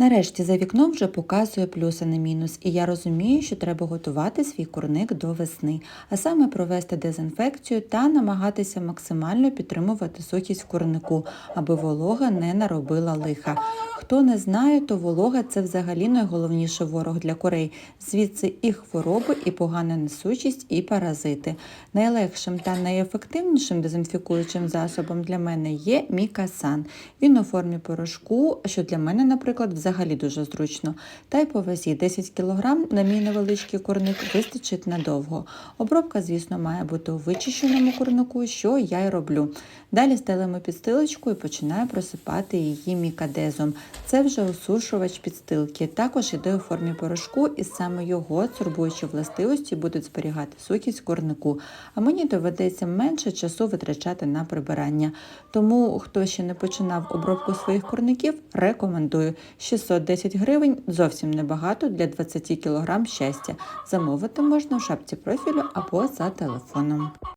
Нарешті за вікном вже показує плюс, а не мінус, і я розумію, що треба готувати свій курник до весни, а саме провести дезінфекцію та намагатися максимально підтримувати сухість в курнику, аби волога не наробила лиха. Хто не знає, то волога це взагалі найголовніший ворог для курей. Звідси і хвороби, і погана несучість, і паразити. Найлегшим та найефективнішим дезінфікуючим засобом для мене є Мікасан. Він у формі порошку, що для мене, наприклад, взагалі дуже зручно. Та й по вазі 10 кг на мій невеличкий курник вистачить надовго. Обробка, звісно, має бути у вичищеному курнику, що я й роблю. Далі стелимо підстилочку і починаю просипати її мікадезом. Це вже осушувач підстилки. Також іде у формі порошку, і саме його цурбуючі властивості будуть зберігати сухість в курнику. А мені доведеться менше часу витрачати на прибирання. Тому, хто ще не починав обробку своїх курників, рекомендую 610 гривень зовсім небагато для 20 кг щастя. Замовити можна у шапці профілю або за телефоном.